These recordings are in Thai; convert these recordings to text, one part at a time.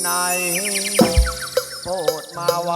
ไหนโปรดมาไว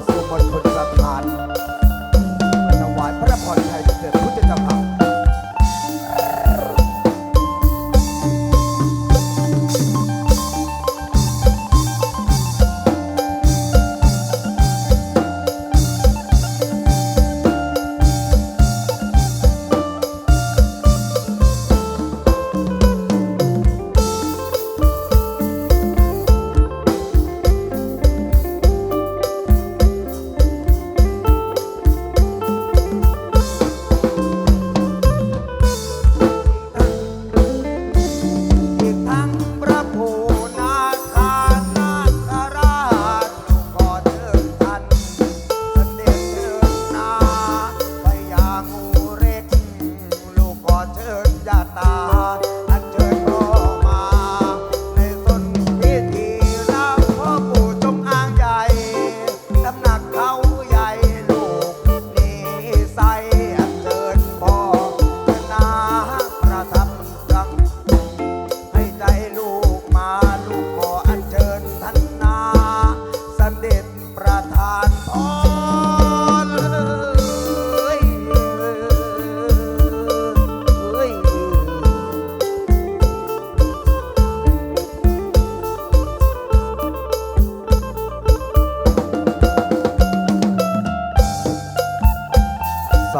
so much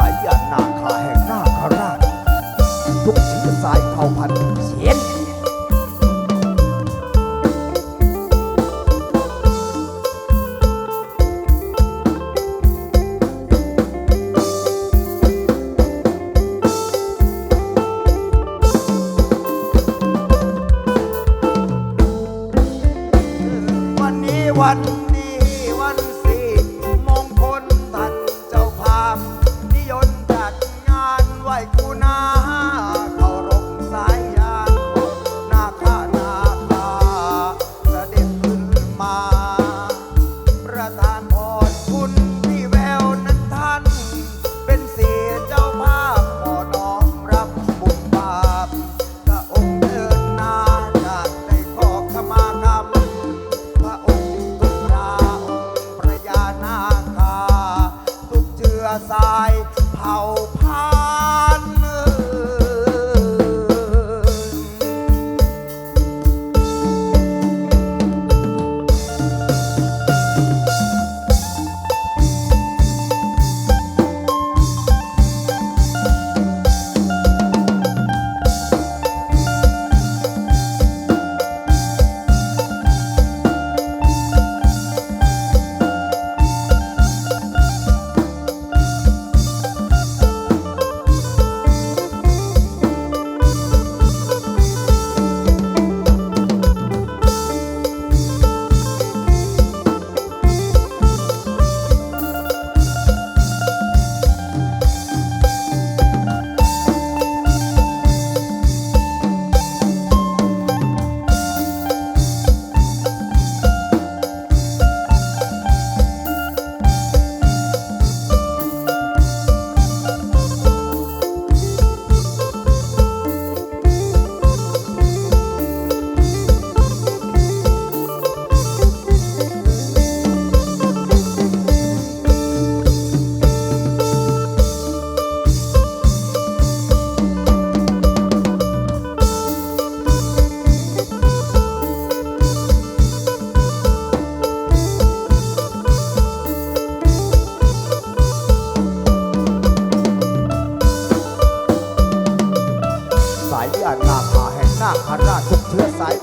ายานนาคาแห่งนาคราชทุกชื่อสายเผ่าพันธุ์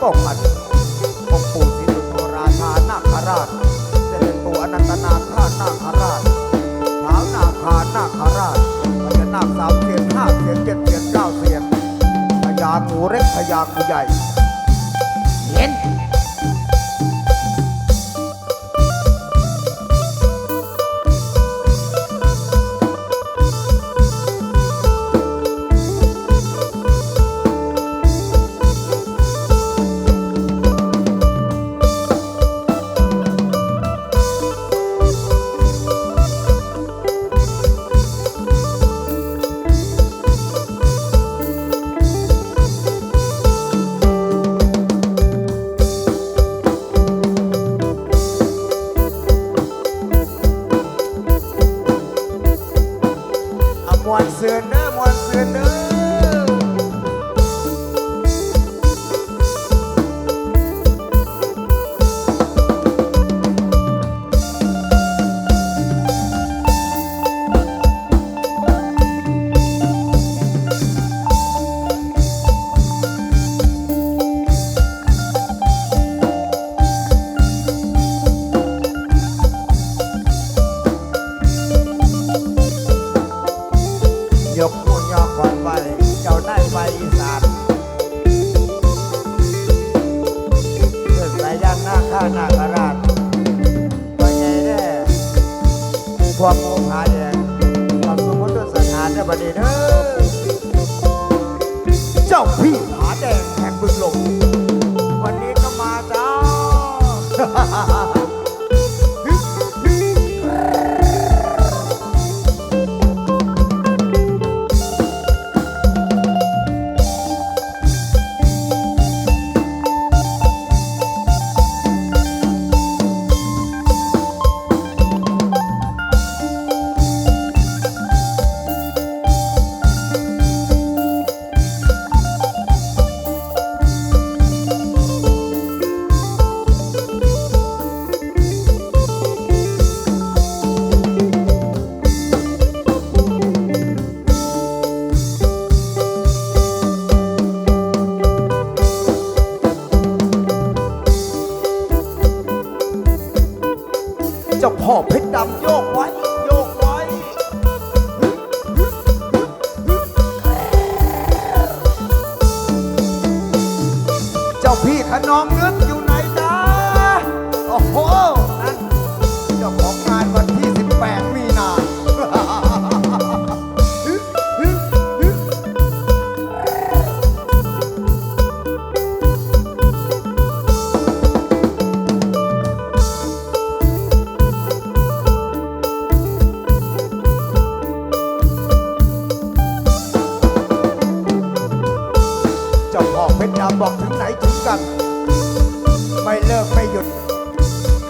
ก็พันองค์ปู่ศรีสุโธราชานาคราชเสด็จปู่อนันตนาคานาคราชเท้าวนาคานาคราชพญานาคสามเสียนห้าเสียนเจ็ดเสียนเก้าเสียนพญางูเล็กพญางูใหญ่ วกโมหาแดงความสมมติสถานในบัดนี้เด้อเจ้าพี่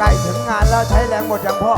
ใกล้ถึงงานแล้วใช้แรงหมดอย่างพ่อ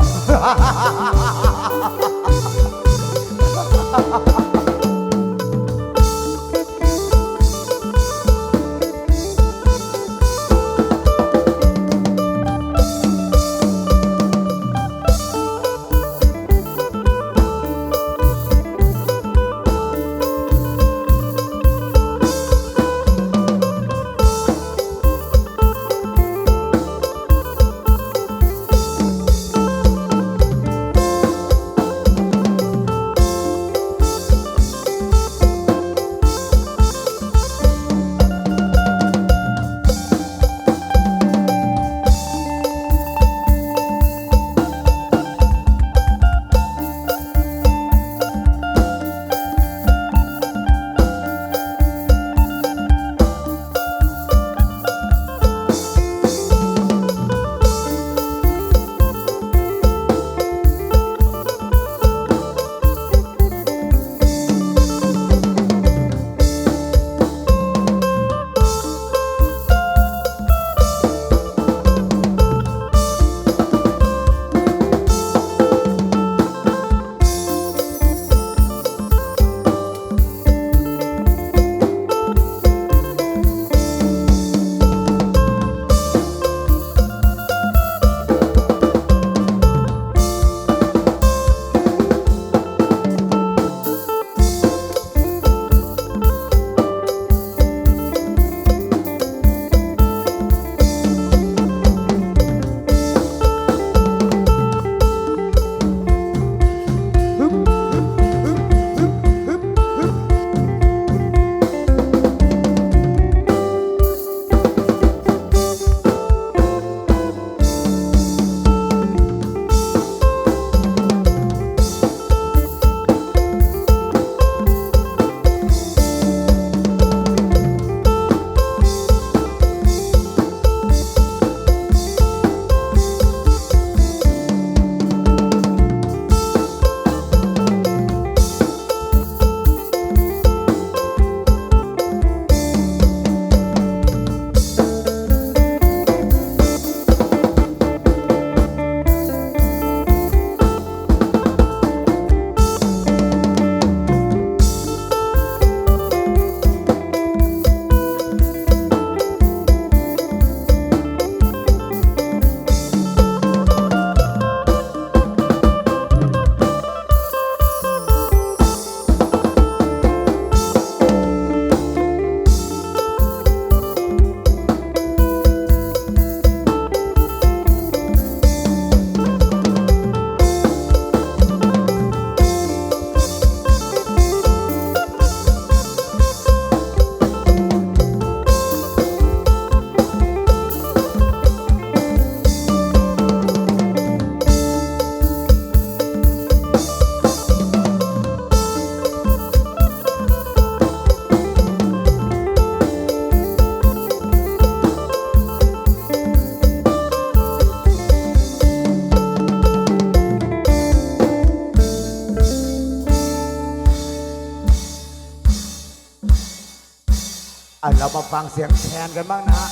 มาฟังเสียงแคนกันบ้างนะฮะ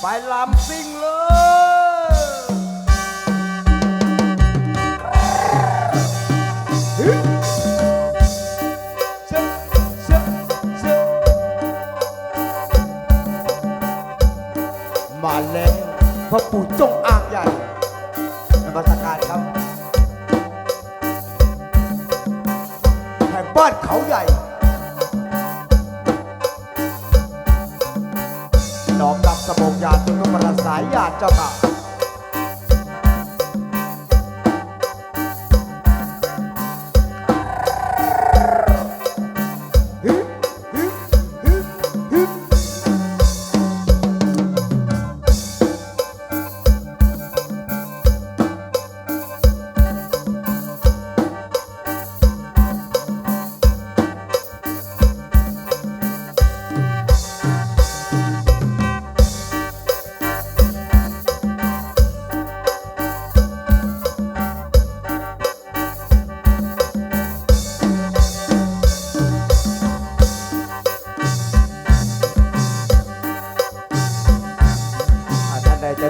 ไปลำซิ่งเลยฮึเชอะเชอะเชอะมาแล้วพระปู่จ กปร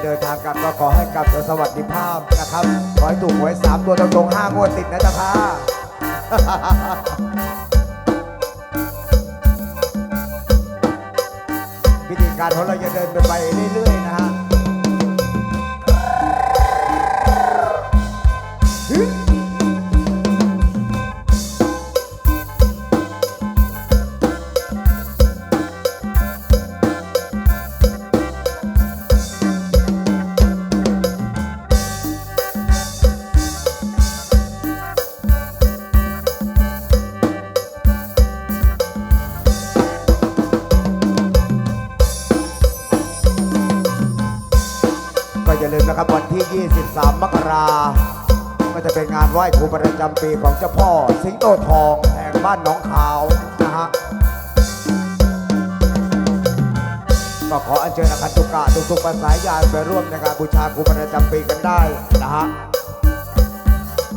เดินทางกลับก็ขอให้กลับโดยสวัสดิภาพนะครับ ขอให้ถูกหวยสามตัวตรงๆห้างวดติดนะจ๊ะค่ะวิธีการของเราจะเดินไปเรื่อยๆนะฮะ ไหว้ครูประจำปีของเจ้าพ่อ สิงโตทองแห่งบ้านหนองขาวนะฮะก็ขออัญเชิญอาคันตุกะทุกๆภาษายานไปร่วมในการบูชาครูประจำปีกันได้นะฮะ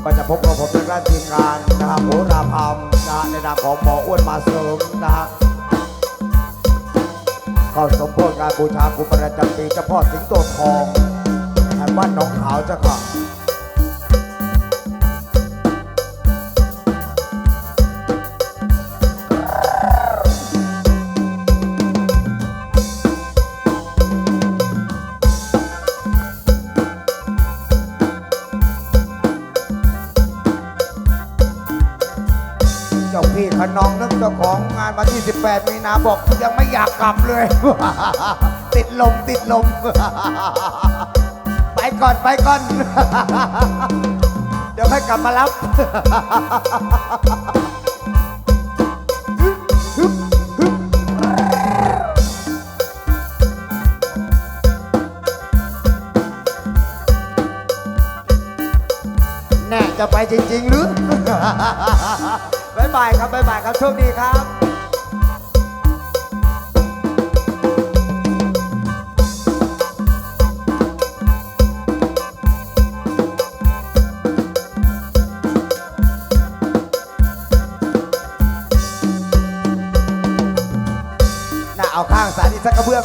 ก็จะพบกับผมในด้านทีมงานนะครับโหราพามนะฮะในนามของหมออ้วนมาเสริมนะฮะเข้าสมโพธิการบูชาครูประจำปีเจ้าพ่อสิงโตทองแห่งบ้านหนองขาวเจ้าค่ะ 28 มีนาบอกยังไม่อยากกลับเลย ติดลมติดลม ไปก่อนไปก่อน เดี๋ยวให้กลับมารับแน่จะไปจริง ๆ หรือ บ๊ายบายครับ บ๊ายบายครับ โชคดีครับ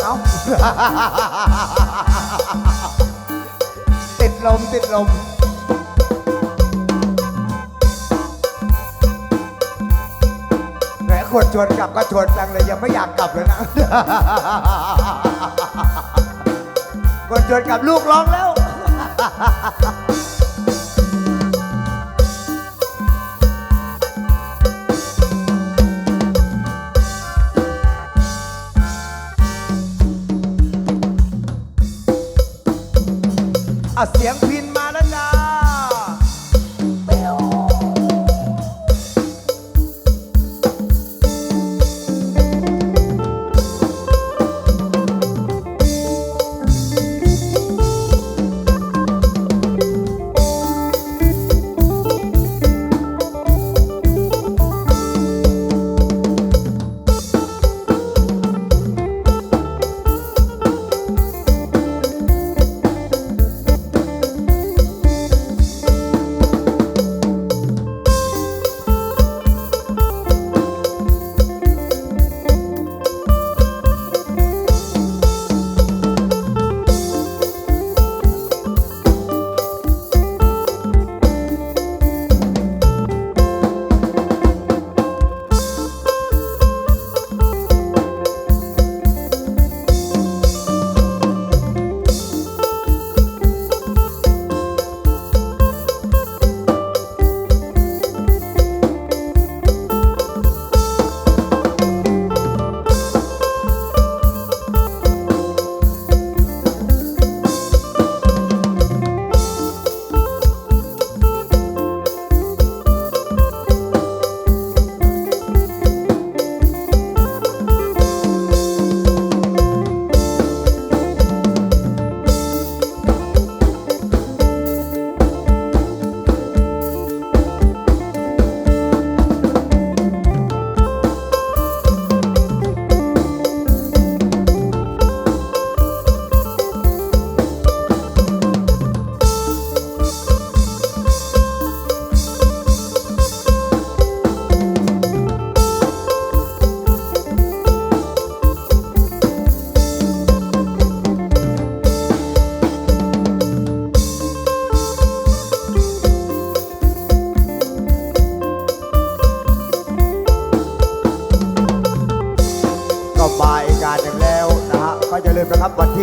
รื่องเอาติดลมติดลมแหมคนชวนกลับก็ชวนจังเลยยังไม่อยากกลับเลยนะคนชวนกลับลูกร้องแล้ว อะเสียง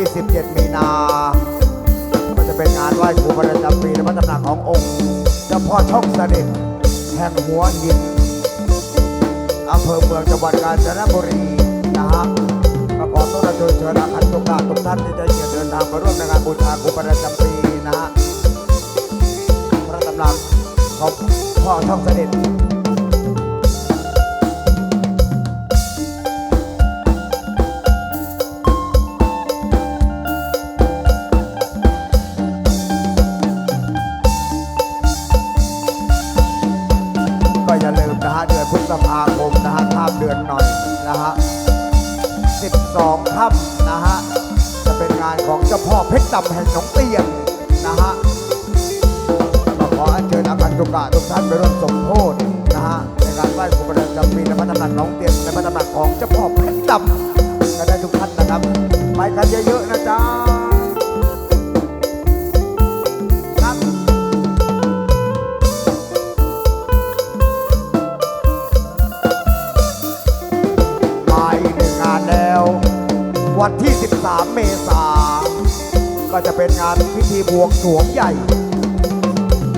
ที่ 17 มีนา ก็จะเป็นงานไหว้ครูประจำปีในพระตำหนักขององค์เจ้าพ่อช่องเสด็จแห่งหัวหินอำเภอเมืองจังหวัดกาญจนบุรีนะฮะก็ขอต้อนรับเชิญอาคันตุกาทุกท่านที่จะเกียรติเดินทางมาร่วมในงานบูชาครูประจำปีนะฮะพระตำหนักของพ่อช่องเสด็จ ก็อย่าลืมนะฮะเดือนพฤษภาคมนะฮะข้ามเดือนหน่อยนะฮะ12ค่ำนะฮะจะเป็นงานของเจ้าพ่อเพชรดำแห่งหนองเตียนนะฮะก็ขออัญเชิญอาคันตุกะทุกท่านไปร่วมสมโพธินะฮะในการไหว้ครูประจำปีในพระตำหนักหนองเตียนในพระตำหนักของเจ้าพ่อเพชรดำกันได้ทุกท่านนะครับไปกันเยอะ ก็จะเป็นงานพิธีบวงสรวงใหญ่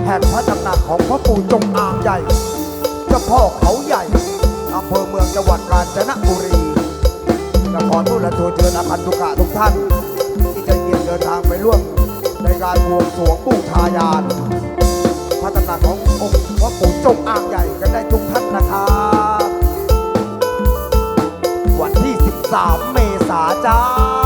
แห่งพระตำหนักของพระปู่จงอางใหญ่เจ้าพ่อเขาใหญ่อำเภอเมืองจังหวัดกาญจนบุรีและขอทูลและทูลเชิญอาคันตุกะทุกท่าน ที่จะเกียรเดินทางไปร่วมในการบวงสรวงบูชายานพระตำหนักขององค์พระปู่จงอางใหญ่กันได้ทุกท่านนะครับวันที่ 13 เมษาจ้า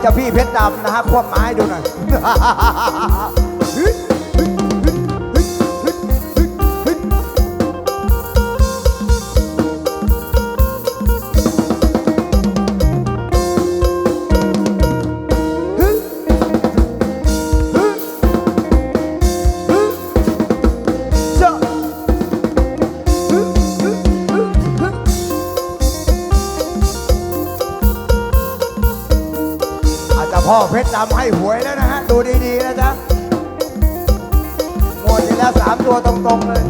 เจ้าพี่เพชรดำนะฮะควบไม้ดูหน่อย พ่อเพชรดำให้หวยแล้วนะฮะ ดูดีๆนะจ๊ะงวดที่แล้วสามตัวตรงๆเลย